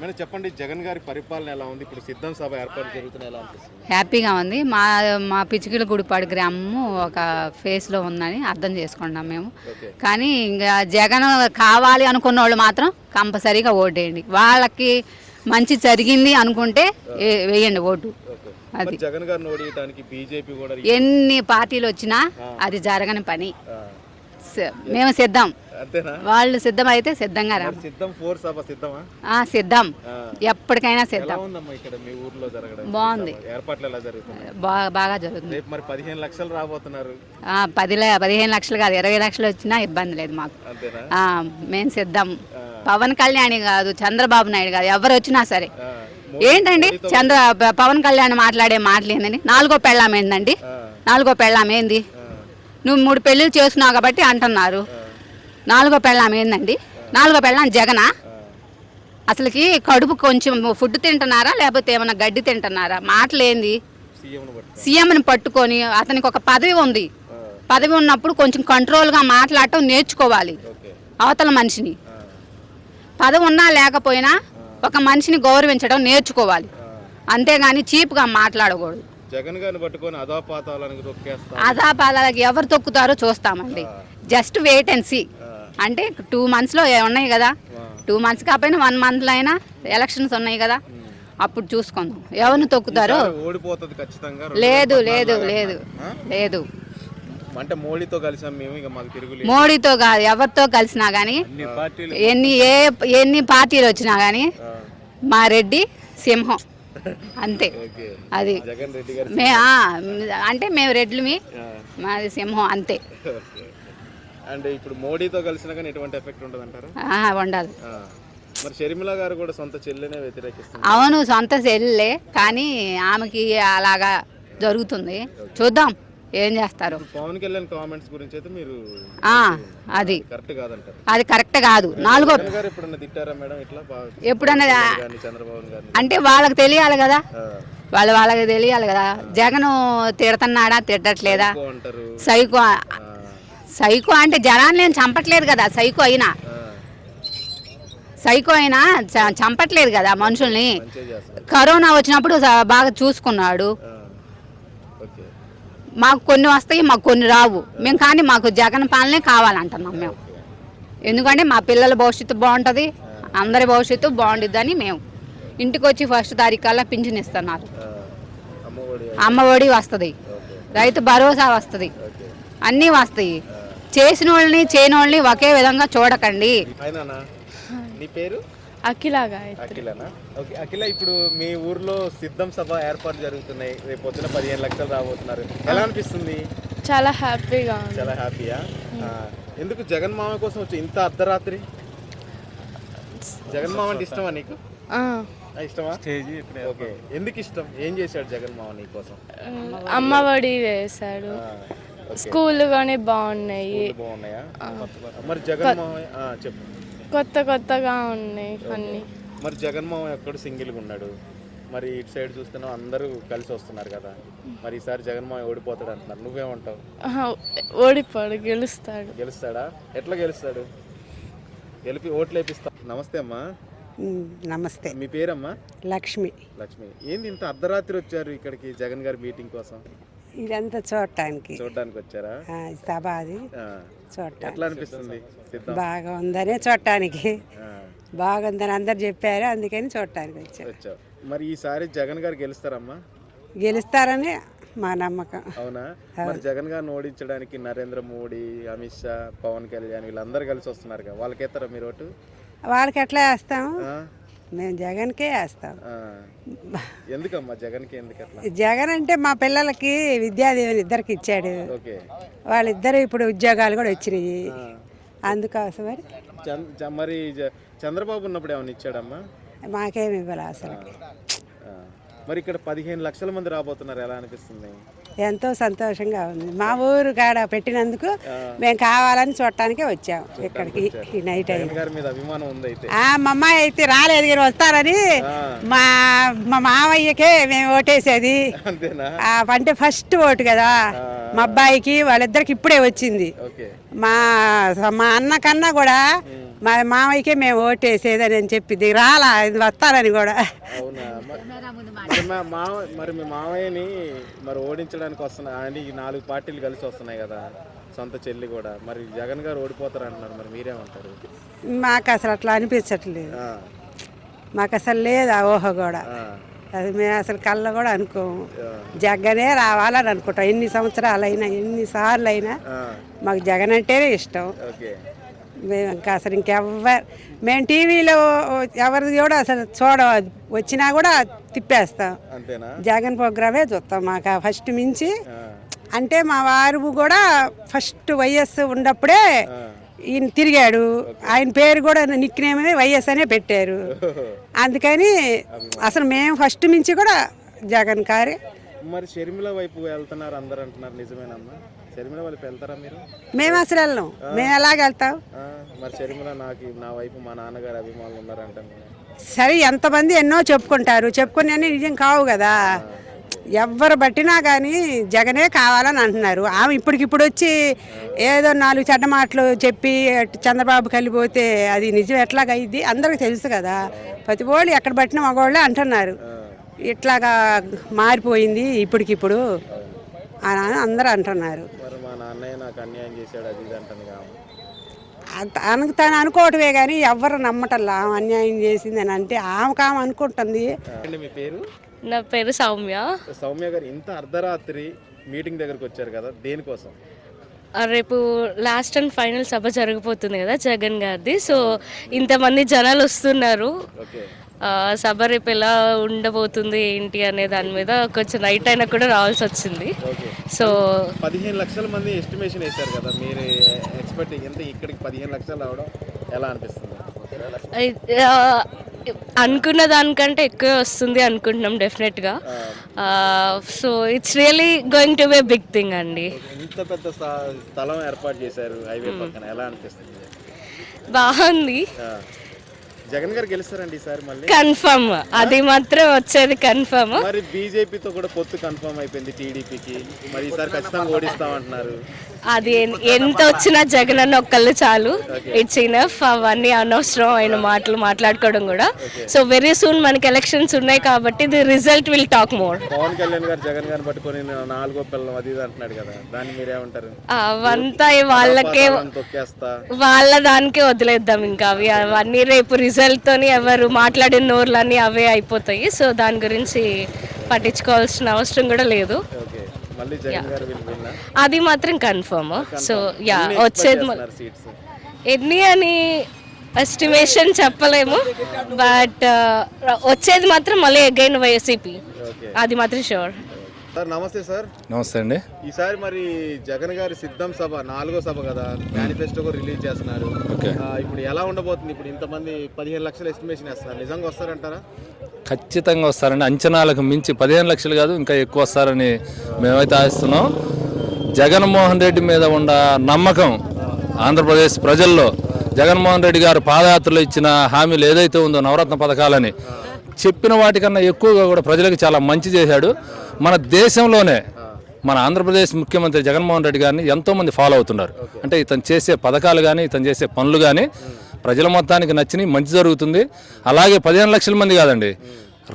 Madam చెప్పండి జగన్ గారి పరిపాలన ఎలా ఉంది? ఇప్పుడు సిద్ధం సభ ఏర్పాటు జరుగుతున్న ఎలా అనిపిస్తుంది? హ్యాపీగా ఉంది. మా మా పిచ్చికిల గుడిపాడు గ్రామము ఒక ఫేస్లో ఉందని అర్థం చేసుకున్నాం మేము. కానీ ఇంకా జగన్ కావాలి అనుకున్న వాళ్ళు మాత్రం కంపల్సరీగా ఓటేయండి. వాళ్ళకి మంచి జరిగింది అనుకుంటే ఏ- వేయండి ఓటు. అది. జగన్ గారిని బీజేపీ కూడా ఎన్ని పార్టీలు వచ్చినా అది జరగని పని. మేము సిద్ధం. వాళ్ళు సిద్ధమైతే సిద్ధంగా రా. సిద్ధం ఫోర్ సభ సిద్ధమా? ఆ, సిద్ధం. ఎప్పటికైనా సిద్ధం. ఉందమ్మా ఇక్కడ మీ ఊర్లో జరగడం? బాగుంది. ఏర్పాట్లు ఎలా బాగా బాగా జరుగుతుంది. రేపు మరి పదిహేను లక్షలు రాబోతున్నారు. ఆ, కాదు ఇరవై లక్షలు వచ్చినా ఇబ్బంది లేదు మాకు. ఆ, మేము సిద్ధం. పవన్ కళ్యాణ్ కాదు చంద్రబాబు నాయుడు కాదు ఎవరు వచ్చినా సరే. ఏంటండి? చంద్ర పవన్ కళ్యాణ్ మాట్లాడే మాటలు ఏందండి నాలుగో పెళ్ళాం ఏందండి? ఆ, నాలుగో పెళ్ళాం ఏంది? నువ్వు మూడు పెళ్ళిళ్ళు చేస్తున్నావు కాబట్టి అంటున్నారు. నాలుగో పెళ్ళాం ఏందండి? నాలుగో పెళ్ళాం జగనా. అసలుకి కడుపు కొంచెం ఫుడ్ తింటున్నారా? లేకపోతే ఏమైనా గడ్డి తింటున్నారా? మాటలు ఏంది సీఎంను పట్టుకో సీఎంని పట్టుకొని అతనికి ఒక పదవి ఉంది. పదవి ఉన్నప్పుడు కొంచెం కంట్రోల్గా మాట్లాడటం నేర్చుకోవాలి. అవతల మనిషిని. పదవి ఉన్నా లేకపోయినా ఒక మనిషిని గౌరవించడం నేర్చుకోవాలి. అంతేగాని చీప్గా మాట్లాడకూడదు. జగన్ గారిని పట్టుకొని అధోపాతాలని తొక్కేస్తా ఆదాపాదాలకి ఎవరు తొక్కుతారో చూస్తామండి. జస్ట్ వెయిట్ అండ్ సీ అంటే టూ మంత్స్లో ఉన్నాయి కదా? టూ మంత్స్ కాకపోయినా వన్ మంత్లో అయినా ఎలక్షన్స్ ఉన్నాయి కదా? ఉమ్. అప్పుడు చూసుకుందాం. ఎవరిని తొక్కుతారో? ఓడిపోతుంది ఖచ్చితంగా లేదు లేదు లేదు? లేదు. అంటే మోడీతో కలిసాం మేము ఇక మాకు తిరుగులేదు. మోడీతో కాదు ఎవరితో కలిసినా కానీ ఎన్ని ఏ ఎన్ని పార్టీలు వచ్చినా కానీ మా రెడ్డి సింహం. అంతే. అది. మే అంటే మేము రెడ్లమి. మాది సింహం అంతే. అండ్ ఇప్పుడు మోడీతో కలిసినా కానీ ఎటువంటి ఎఫెక్ట్ ఉంటుంది అంటారా ఉండదు మరి షర్మిల గారు కూడా సొంత చెల్లినే వ్యతిరేకిస్తుంది అవును సొంత సెల్లే కానీ ఆమెకి అలాగా జరుగుతుంది. చూద్దాం. ఏం చేస్తారు? ఇప్పుడు పవన్ కళ్యాణ్ కామెంట్స్ గురించి అయితే మీరు ఆ, అది. కరెక్ట్ కాదంటారు. అది కరెక్ట్ కాదు. నాలుగో ఎప్పుడన్నా అంటే వాళ్ళకి తెలియాలి కదా. వాళ్ళు వాళ్ళకి తెలియాలి కదా. జగన్ తిడుతున్నాడా తిట్టట్లేదా? సైకో సైకో అంటే జనాన్ని నేను చంపట్లేదు కదా సైకో అయినా. సైకో అయినా చంపట్లేదు కదా మనుషుల్ని. కరోనా వచ్చినప్పుడు బాగా చూసుకున్నాడు. మాకు కొన్ని వస్తాయి మాకు కొన్ని రావు. మేము కానీ మాకు జగన్ పాలనే కావాలంటున్నాం మేము. ఎందుకంటే మా పిల్లల భవిష్యత్తు బాగుంటుంది అందరి భవిష్యత్తు బాగుంటుందని మేము. ఇంటికి వచ్చి ఫస్ట్ తారీఖు కల్లా పింఛన్ ఇస్తున్నారు. అమ్మఒడి అమ్మ ఒడి వస్తుంది రైతు భరోసా వస్తుంది అన్నీ వస్తాయి. చేసిన వాళ్ళని చేయని వాళ్ళని ఒకే విధంగా చూడకండి. నీ పేరు? అఖిల గాయత్రి అఖిలనా? ఓకే అఖిల ఇప్పుడు మీ ఊర్లో సిద్ధం సభ ఏర్పాటు జరుగుతున్నాయి. రేపు పొద్దున పదిహేను లక్షలు రాబోతున్నారు. ఎలా అనిపిస్తుంది? చాలా హ్యాపీగా ఉంది. చాలా హ్యాపీయా? ఆ, ఎందుకు జగన్ మామ కోసం వచ్చి ఇంత అర్ధరాత్రి? జగన్ మామ అంటే ఇష్టమా నీకు? ఆ, ఆ, ఇష్టమా? ఓకే ఎందుకు ఇష్టం? ఏం చేశాడు జగన్ మామ నీ కోసం? అమ్మ ఒడి వేశాడు. స్కూల్ కానీ బాగున్నాయి. బాగున్నాయా? మరి జగన్ మామ చెప్పు. కొత్త కొత్తగా ఉన్నాయి అన్ని. మరి జగన్ మామ ఎక్కడ సింగిల్గా ఉన్నాడు? మరి ఇటు సైడ్ చూస్తున్నావు అందరూ కలిసి వస్తున్నారు కదా. మరి ఈసారి జగన్ మామ ఓడిపోతాడు అంటున్నారు. నువ్వేమంటావు? ఆహా, ఓడిపోడు గెలుస్తాడు. గెలుస్తాడా? ఎట్లా గెలుస్తాడు? గెలిపి ఓట్లు వేపిస్తా నమస్తే అమ్మా. నమస్తే. మీ పేరమ్మా? లక్ష్మి. లక్ష్మి. ఏంది ఇంత అర్ధరాత్రి వచ్చారు ఇక్కడికి జగన్ గారి మీటింగ్ కోసం? ఇదంతా చూడటానికి. చూడడానికి వచ్చారా? ఆ, సభ అది. ఆ, చూడటానికి. బాగా ఉందనే చూడటానికి. బాగుందని అందరు చెప్పారు అందుకని చూడటానికి వచ్చాం. వచ్చావు. మరి ఈసారి జగన్ గారు గెలుస్తారమ్మా? గెలుస్తారని మా నమ్మకం. అవునా? మరి జగన్ గారిని ఓడించడానికి నరేంద్ర మోడీ అమిత్ షా పవన్ కళ్యాణ్ వీళ్ళందరూ కలిసి వస్తున్నారు కదా వాళ్ళకేస్తారా మీరు ఓటు? వాళ్ళకి ఎట్లా వేస్తాం ఆ? మేము జగన్కే వేస్తాం. ఎందుకమ్మా జగన్కి ఎందుకు అట్లా జగన్ అంటే మా పిల్లలకి విద్యాదేవిని ఇద్దరికి ఇచ్చాడు. ఓకే. వాళ్ళిద్దరు ఇప్పుడు ఉద్యోగాలు కూడా వచ్చినాయి. అందుకోసం మరి మరి చంద్రబాబు ఉన్నప్పుడు ఏమైనా ఇచ్చాడమ్మా? మాకేమి ఇవ్వాలి అసలు. మరి ఇక్కడ పదిహేను లక్షల మంది రాబోతున్నారు ఎలా అనిపిస్తుంది? ఎంతో సంతోషంగా ఉంది. మా ఊరు కాడ పెట్టినందుకు మేము కావాలని చూడటానికే వచ్చాం ఇక్కడికి ఈ నైట్ ఆ, మా అమ్మాయి అయితే రాలేదు కానీ వస్తారని. మా మా మావయ్యకే మేము ఓటేసేది. అంటే ఫస్ట్ ఓటు కదా. మా అబ్బాయికి వాళ్ళిద్దరికి ఇప్పుడే వచ్చింది. మా మా అన్న కన్నా కూడా మా మామయ్యకే మేము ఓటేసేదని అని చెప్పింది రాలా ఇది వస్తారని కూడా. మరి మా మావ మరి మీ మావయ్యని మరి ఓడించడానికి వస్తున్నా ఆయన ఈ నాలుగు పార్టీలు కలిసి వస్తున్నాయి కదా సొంత చెల్లి కూడా. మరి జగన్ గారు ఓడిపోతారు అంటున్నారు మరి మీరేమంటారు? మాకు అసలు అట్లా అనిపించట్లేదు. మాకు అసలు లేదు ఆ ఊహ కూడా. అది మేము అసలు కళ్ళ కూడా అనుకోము. జగనే రావాలని అనుకుంటాం. ఎన్ని సంవత్సరాలు అయినా ఎన్నిసార్లు అయినా మాకు జగన్ అంటేనే ఇష్టం. మేము ఇంకా అసలు ఇంకెవ్వరు మేము టీవీలో ఎవరిది కూడా అసలు చూడ వచ్చినా కూడా తిప్పేస్తాం. జగన్ ప్రోగ్రామే చూస్తాం మాకు ఫస్ట్ మించి. అంటే మా వారు కూడా ఫస్ట్ వైఎస్ ఉన్నప్పుడే. ఈయన తిరిగాడు. ఆయన పేరు కూడా నిక్నేమే వైఎస్ అనే పెట్టారు. అందుకని అసలు మేము ఫస్ట్ నుంచి కూడా జగన్ కారే. మరి షర్మిల వైపు వెళ్తున్నారు అందరు అంటున్నారు నిజమేనమ్మా? షర్మిల వైపు వెళ్తారా మీరు? మేము అసలు వెళ్ళాం మేము ఎలాగ వెళ్తాం? ఆ, మరి షర్మిల నాకు నా వైపు మా నాన్నగారు అభిమానులు ఉన్నారంటాను సరే ఎంతమంది ఎన్నో చెప్పుకుంటారు. చెప్పుకునే నిజం కావు కదా. ఎవ్వరు బట్టినా కానీ జగనే కావాలని అంటున్నారు. ఆమె ఇప్పటికిప్పుడు వచ్చి ఏదో నాలుగు చెడ్డ మాటలు చెప్పి చంద్రబాబు కలిపోతే అది నిజం ఎట్లాగైద్ది అందరికి తెలుసు కదా. ప్రతి వాళ్ళు ఎక్కడ పట్టిన మగవాళ్ళే అంటున్నారు. ఇట్లాగా మారిపోయింది ఇప్పటికిప్పుడు. అని అందరూ అంటున్నారు. నాన్నయ్య నాకు అన్యాయం చేశాడు అది ఇది అంటుంది తనకు తను అనుకోవటమే కానీ ఎవ్వరు నమ్మటల్లా ఆమె అన్యాయం చేసిందని అంటే ఆమెకు ఆమె అనుకుంటుంది. అండి మీ పేరు? నా పేరు సౌమ్య. సౌమ్య గారు ఇంత అర్ధరాత్రి మీటింగ్ దగ్గరకు వచ్చారు కదా దేనికోసం? ఆ, రేపు లాస్ట్ అండ్ ఫైనల్ సభ జరగబోతుంది కదా జగన్ గారిది. సో ఇంతమంది జనాలు వస్తున్నారు. ఓకే. ఆ, సభ రేపు ఎలా ఉండబోతుంది ఏంటి అనే దాని మీద కొంచెం నైట్ అయినా కూడా రావాల్సి వచ్చింది. సో పదిహేను లక్షల మంది ఎస్టిమేషన్ వేశారు కదా మీరు ఎక్స్పెక్ట్ ఎంత ఇక్కడికి పదిహేను లక్షలు అవడం ఎలా అనిపిస్తుంది? అనుకున్న దానికంటే ఎక్కువే వస్తుంది అనుకుంటున్నాం డెఫినెట్గా so it's really going to be big thing అండి. ఇంత పెద్ద స్థ- స్థలం ఏర్పాటు చేశారు హైవే పక్కన ఎలా అనిపిస్తుంది? బాగుంది. జగన్ గారు గెలుస్తారండి ఈసారి మళ్ళీ. కన్ఫర్మ్. అది మాత్రం వచ్చేది కన్ఫర్మ్. మరి బీజేపీతో కూడా పొత్తు కన్ఫర్మ్ అయిపోయింది టీడీపీకి. మరి ఈసారి ఖచ్చితంగా ఓడిస్తామంటున్నారు. అది ఎన్- ఎంత వచ్చినా జగన్ అన్న ఒక్కళ్ళు చాలు. ఇట్స్ ఇనఫ్ అవన్నీ అనవసరం అయిన మాటలు మాట్లాడుకోవడం కూడా. సో వెరీ సూన్ మనకి ఎలక్షన్స్ ఉన్నాయి కాబట్టి the result will talk more Pawan Kalyan garu Jagan గారిని పట్టుకొని నాలుగో పిల్లలు అది ఇది అంటున్నాడు కదా. దాన్ని మీరేమంటారు అవంతా వాళ్ళకే తొక్కేస్తా. వాళ్ళ దానికే వదిలేద్దాం ఇంకా. అవి అవన్నీ రేపు రిజల్ట్ తోని ఎవరు మాట్లాడిన నోర్లన్నీ అవే అయిపోతాయి. సో దాని గురించి పట్టించుకోవాల్సిన అవసరం కూడా లేదు. అది మాత్రం కన్ఫర్మ్. సో యా వచ్చేది ఎన్ని అని ఎస్టిమేషన్ చెప్పలేము. బట్ వచ్చేది మాత్రం మళ్ళీ అగైన్ ఓకే. అది మాత్రం షూర్ సార్ నమస్తే సార్. నమస్తే అండి. ఈసారి మరి జగన్ గారి సిద్ధం సభ నాలుగో సభ కదా మేనిఫెస్టో కూడా రిలీజ్ చేస్తున్నారు. ఇప్పుడు ఎలా ఉండబోతుంది? ఇప్పుడు ఇంతమంది పదిహేను లక్షలు ఎస్టిమేషన్ వేస్తున్నారు. నిజంగా వస్తారంటారా? ఖచ్చితంగా వస్తారండి. అంచనాలకు మించి పదిహేను లక్షలు కాదు ఇంకా ఎక్కువ వస్తారని మేమైతే ఆశిస్తున్నాం. జగన్మోహన్ రెడ్డి మీద ఉన్న నమ్మకం ఆంధ్రప్రదేశ్ ప్రజల్లో. జగన్మోహన్ రెడ్డి గారు పాదయాత్రలో ఇచ్చిన హామీలు ఏదైతే ఉందో నవరత్న పథకాలని చెప్పిన వాటికన్నా ఎక్కువగా కూడా ప్రజలకు చాలా మంచి చేశాడు. మన దేశంలోనే మన ఆంధ్రప్రదేశ్ ముఖ్యమంత్రి జగన్మోహన్ రెడ్డి గారిని ఎంతోమంది ఫాలో అవుతున్నారు. అంటే ఇతను చేసే పథకాలు కానీ ఇతను చేసే పనులు కానీ ప్రజల మొత్తానికి నచ్చినాయి మంచి జరుగుతుంది. అలాగే పదిహేను లక్షల మంది కాదండి.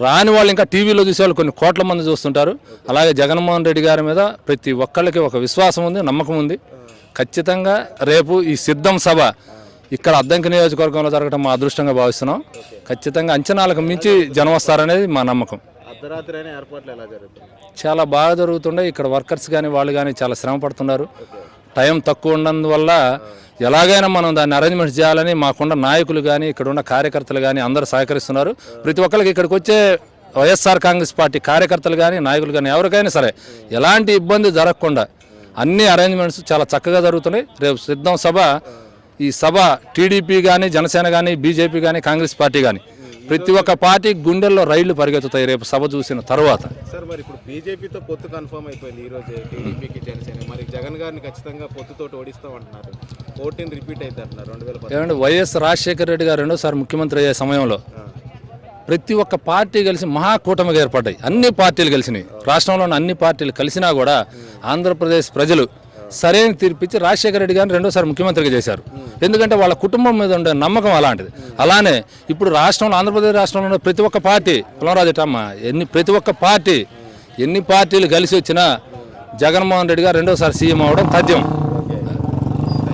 రాని వాళ్ళు ఇంకా టీవీలో చూసే వాళ్ళు కొన్ని కోట్ల మంది చూస్తుంటారు. అలాగే జగన్మోహన్ రెడ్డి గారి మీద ప్రతి ఒక్కళ్ళకి ఒక విశ్వాసం ఉంది నమ్మకం ఉంది. ఖచ్చితంగా రేపు ఈ సిద్ధం సభ ఇక్కడ అద్దంకి నియోజకవర్గంలో జరగడం మా అదృష్టంగా భావిస్తున్నాం. ఖచ్చితంగా అంచనాలకు మించి జనం వస్తారనేది మా నమ్మకం. చాలా బాగా జరుగుతుండే. ఇక్కడ వర్కర్స్ కానీ వాళ్ళు కానీ చాలా శ్రమ పడుతున్నారు. టైం తక్కువ ఉన్నందువల్ల ఎలాగైనా మనం దాన్ని అరేంజ్మెంట్స్ చేయాలని మాకున్న నాయకులు కానీ ఇక్కడ ఉన్న కార్యకర్తలు కానీ అందరూ సహకరిస్తున్నారు. ప్రతి ఒక్కరికి ఇక్కడికి వచ్చే వైఎస్ఆర్ కాంగ్రెస్ పార్టీ కార్యకర్తలు కానీ నాయకులు కానీ ఎవరికైనా సరే ఎలాంటి ఇబ్బంది జరగకుండా అన్ని అరేంజ్మెంట్స్ చాలా చక్కగా జరుగుతున్నాయి. రేపు సిద్ధం సభ ఈ సభ టీడీపీ కానీ జనసేన కానీ బీజేపీ కానీ కాంగ్రెస్ పార్టీ కానీ ప్రతి ఒక్క పార్టీ గుండెల్లో రైళ్ళు పరిగెత్తుతాయి రేపు సభ చూసిన తర్వాత. సార్ మరి ఇప్పుడు బీజేపీతో పొత్తు కన్ఫర్మ్ అయిపోయింది ఈ రోజే టీడీపీకి జనసేన. మరి జగన్ గారిని ఖచ్చితంగా పొత్తుతో ఓడిస్తాం అంటున్నారు ఫోర్టీన్ రిపీట్ రెండు వేల ఏమంటే వైఎస్ రాజశేఖర రెడ్డి గారు రెండోసారి ముఖ్యమంత్రి అయ్యే సమయంలో ప్రతి ఒక్క పార్టీ కలిసి మహాకూటమిగా ఏర్పడ్డాయి. అన్ని పార్టీలు కలిసినాయి. రాష్ట్రంలోని అన్ని పార్టీలు కలిసినా కూడా ఆంధ్రప్రదేశ్ ప్రజలు సరైన తీర్పిచ్చి రాజశేఖర రెడ్డి గారిని రెండోసారి ముఖ్యమంత్రిగా చేశారు. ఎందుకంటే వాళ్ళ కుటుంబం మీద ఉండే నమ్మకం అలాంటిది. అలానే ఇప్పుడు రాష్ట్రంలో ఆంధ్రప్రదేశ్ రాష్ట్రంలో ఉన్న ప్రతి ఒక్క పార్టీ పులరాజటమ్మ ఎన్ని ప్రతి ఒక్క పార్టీ ఎన్ని పార్టీలు కలిసి వచ్చినా జగన్మోహన్ రెడ్డి గారు రెండోసారి సీఎం అవడం తథ్యం.